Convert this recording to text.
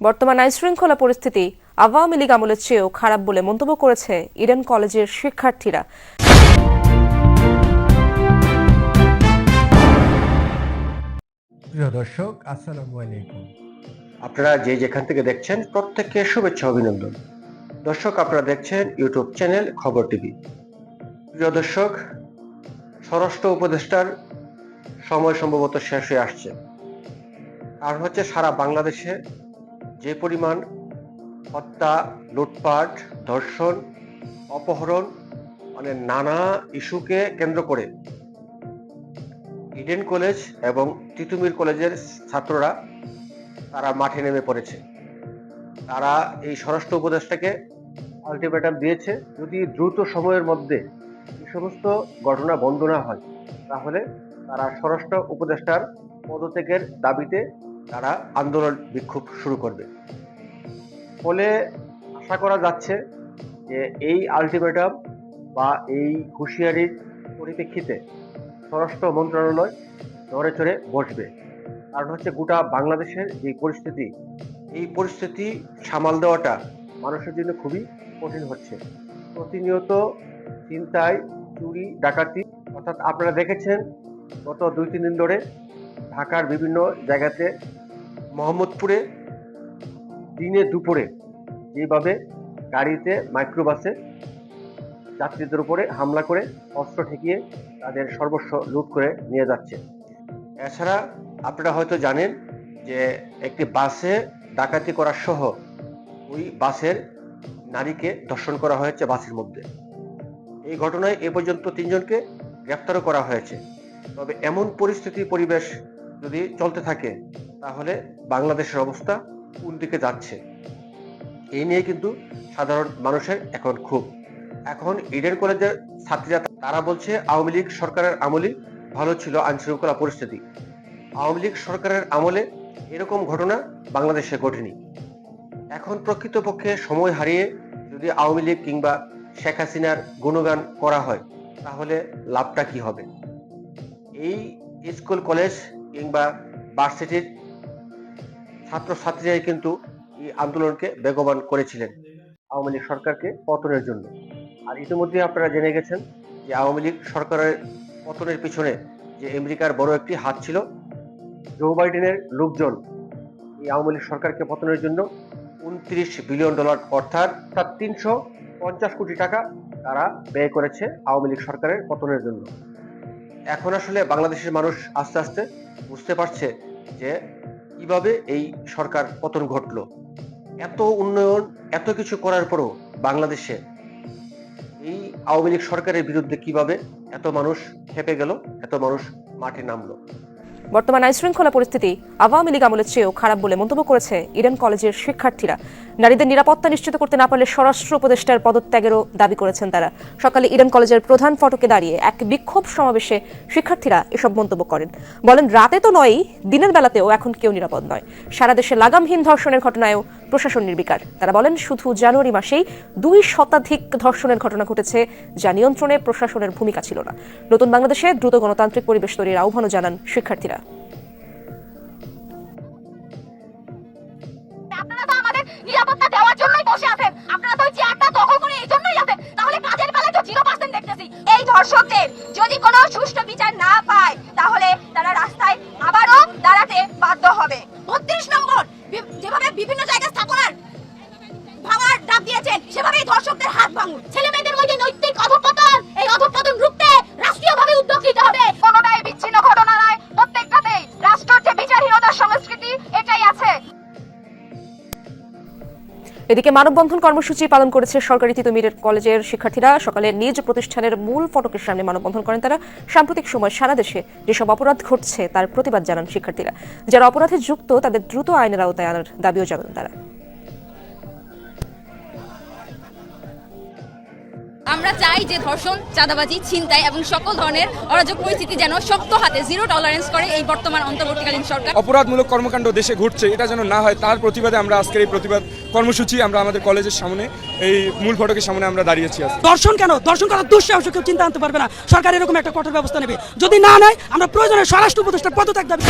বর্তমান আইনশৃঙ্খলা পরিস্থিতি আওয়ামী লীগ আমলের চেয়েও খারাপ বলে মন্তব্য করেছে ইডেন কলেজের শিক্ষার্থীরা। প্রিয় দর্শক আসসালামু আলাইকুম। আপনারা যে যেখান থেকে দেখছেন প্রত্যেককে শুভেচ্ছা অভিনন্দন। দর্শক আপনারা দেখছেন ইউটিউব চ্যানেল খবর টিভি। প্রিয় দর্শক স্বরাষ্ট্র উপদেষ্টার সময় সম্ভবত শেষ হয়ে আসছে। কারণ হচ্ছে সারা বাংলাদেশে যে পরিমাণ হত্যা, লুটপাট, ধর্ষণ, অপহরণ মানে নানা ইস্যুকে কেন্দ্র করে ইডেন কলেজ এবং তিতুমির কলেজের ছাত্ররা তারা মাঠে নেমে পড়েছে। তারা এই স্বরাষ্ট্র উপদেষ্টাকে আলটিমেটাম দিয়েছে, যদি দ্রুত সময়ের মধ্যে এই সমস্ত ঘটনা বন্ধ না হয়, তাহলে তারা স্বরাষ্ট্র উপদেষ্টার পদত্যাগের দাবিতে তারা আন্দোলন বিক্ষোভ শুরু করবে। ফলে আশা করা যাচ্ছে যে এই আলটিমেটাম বা এই হুঁশিয়ারির পরিপ্রেক্ষিতে স্বরাষ্ট্র মন্ত্রণালয় নড়ে চড়ে বসবে। কারণ হচ্ছে গোটা বাংলাদেশের যে পরিস্থিতি, এই পরিস্থিতি সামাল দেওয়াটা মানুষের জন্য খুবই কঠিন হচ্ছে। প্রতিনিয়ত চিন্তায় চুরি, ডাকাতি, অর্থাৎ আপনারা দেখেছেন, গত দুই তিন দিন ধরে ঢাকার বিভিন্ন জায়গাতে মোহাম্মদপুরে দিনে দুপুরে যেভাবে গাড়িতে মাইক্রোবাসে যাত্রীদের উপরে হামলা করে অস্ত্র ঠেকিয়ে তাদের সর্বস্ব লুট করে নিয়ে যাচ্ছে। এছাড়া আপনারা হয়তো জানেন যে একটি বাসে ডাকাতি করা সহ ওই বাসের নারীকে ধর্ষণ করা হয়েছে বাসের মধ্যে। এই ঘটনায় এ পর্যন্ত তিনজনকে গ্রেপ্তারও করা হয়েছে। তবে এমন পরিস্থিতি পরিবেশ যদি চলতে থাকে, তাহলে বাংলাদেশের অবস্থা কোন দিকে যাচ্ছে? এই নিয়ে কিন্তু সাধারণ মানুষের এখন খুব এখন ইডেন কলেজের ছাত্রীরা, তারা বলছে আওয়ামী লীগ সরকারের আমলে ভালো ছিল আইনশৃঙ্খলা পরিস্থিতি। আওয়ামী লীগ সরকারের আমলে এরকম ঘটনা বাংলাদেশে ঘটেনি। এখন প্রকৃতপক্ষে সময় হারিয়ে যদি আওয়ামী লীগ কিংবা শেখ হাসিনার গুণগান করা হয়, তাহলে লাভটা কি হবে? এই স্কুল, কলেজ কিংবা ভার্সিটির ছাত্রছাত্রীরাই কিন্তু এই আন্দোলনকে বেগবান করেছিলেন আওয়ামী লীগ সরকারকে পতনের জন্য। আর ইতিমধ্যে আপনারা জেনে গেছেন যে আওয়ামী লীগ সরকারের পতনের পিছনে যে আমেরিকার বড় একটি হাত ছিল জো বাইডেনের লোকজন এই আওয়ামী লীগ সরকারকে পতনের জন্য উনত্রিশ বিলিয়ন ডলার, অর্থাৎ তার তিনশো পঞ্চাশ কোটি টাকা তারা ব্যয় করেছে আওয়ামী লীগ সরকারের পতনের জন্য। এখন আসলে বাংলাদেশের মানুষ আস্তে আস্তে বুঝতে পারছে যে কীভাবে এই সরকার পতন ঘটলো। এত উন্নয়ন, এত কিছু করার পরও বাংলাদেশে এই আওয়ামী লীগ সরকারের বিরুদ্ধে কীভাবে এত মানুষ খেপে গেল, এত মানুষ মাঠে নামলো। বর্তমান আইনশৃঙ্খলা পরিস্থিতি আওয়ামী লীগ আমলের চেয়েও খারাপ বলে মন্তব্য করেছে ইডেন কলেজের শিক্ষার্থীরা। নারীদের নিরাপত্তা নিশ্চিত করতে না পারলে স্বরাষ্ট্র উপদেষ্টার পদত্যাগেরও দাবি করেছেন তারা। সকালে ইডেন কলেজের প্রধান ফটকে দাঁড়িয়ে এক বিক্ষোভ সমাবেশে শিক্ষার্থীরা এসব মন্তব্য করেন। বলেন, রাতে তো নয়ই, দিনের বেলাতেও এখন কেউ নিরাপদ নয়। সারা দেশে লাগামহীন ধর্ষণের ঘটনায়ও প্রশাসন নির্বিকার। তারা বলেন, শুধু জানুয়ারি মাসেই দুই শতাধিক ধর্ষণের ঘটনা ঘটেছে যা নিয়ন্ত্রণে প্রশাসনের ভূমিকা ছিল না। নতুন বাংলাদেশে দ্রুত গণতান্ত্রিক পরিবেশ তৈরির আহ্বানও জানান শিক্ষার্থীরা। এদিকে মানববন্ধন কর্মসূচি পালন করেছে সরকারি তিতুমিরের কলেজের শিক্ষার্থীরা। সকালে নিজ প্রতিষ্ঠানের মূল ফটকের সামনে মানববন্ধন করেন তারা। সাম্প্রতিক সময় সারা দেশে যেসব অপরাধ ঘটছে তার প্রতিবাদ জানান শিক্ষার্থীরা। যারা অপরাধে যুক্ত, তাদের দ্রুত আইনের আওতায় আনার দাবিও জানান তারা। আমরা চাই যে ধর্ষণ চাঁদাবাজি ছিনতাই এবং সকল ধরনের অরাজক পরিস্থিতি যেন শক্ত হাতে জিরো টলারেন্স করে এই বর্তমান অন্তর্বর্তীকালীন সরকার। অপরাধমূলক কর্মকাণ্ড দেশে ঘটছে এটা যেন না হয় তার প্রতিবাদে আমরা আজকের এই প্রতিবাদ কর্মসূচি আমরা আমাদের কলেজের সামনে এই মূল ফটকের সামনে আমরা দাঁড়িয়েছি দর্শন কেন? দর্শন করার দুঃসাহস কেউ চিন্তা আনতে পারবে না। সরকার এরকম একটা কঠোর ব্যবস্থা নেবে। যদি না নেয় আমরা প্রয়োজনে স্বরাষ্ট্র উপদেষ্টার পদত্যাগ দাবি